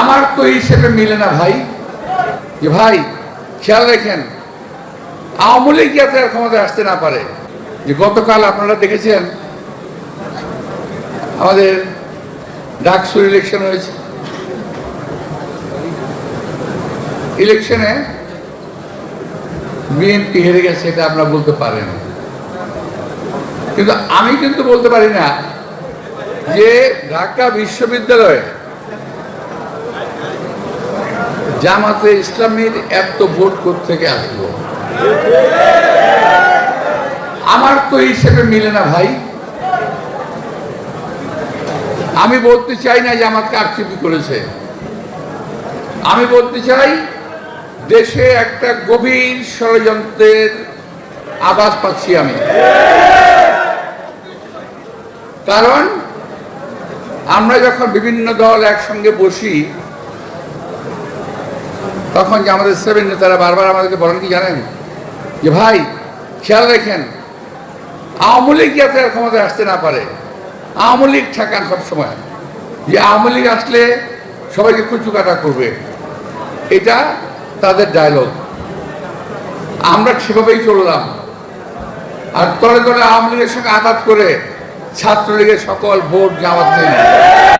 আমার তো এই হিসেবে মিলে না ভাই। যে ভাই, খেয়াল রেখেন, আওয়ামী লীগ যাতে আর ক্ষমতায় আসতে না পারে, যে গতকাল আপনারা দেখেছেন, আমাদের ডাকসুর ইলেকশন হয়েছে। ইলেকশনে বিএনপি হেরে গেছে এটা আপনারা বলতে পারেন। কিন্তু আমি কিন্তু বলতে পারি না যে ঢাকা বিশ্ববিদ্যালয়ে জামাতে ইসলামীর এত ভোট থেকে আসলো? আমার তো হিসেবে মিলে না ভাই। আমি বলতে চাই না যে আমাকে আক্ষেপি করেছে। আমি বলতে চাই, দেশে একটা গভীর ষড়যন্ত্রের আভাস পাচ্ছি আমি। কারণ আমরা যখন বিভিন্ন দল একসঙ্গে বসি তখন যে আমাদের সেভেন নেতারা বারবার আমাদেরকে বলেন কি জানেন? যে ভাই, খেয়াল রাখেন, আওয়ামী লীগ যাতে ক্ষমতায় আসতে না পারে, আওয়ামী লীগ ঠেকান সবসময়। যে আওয়ামী লীগ আসলে সবাইকে কুচু কাটা করবে। এটা তাদের ডায়লগ আমরা সেভাবেই চললাম। আর তলে তলে আওয়ামী লীগের সঙ্গে আঘাত করে ছাত্রলীগের সকল ভোট জামাত নিল।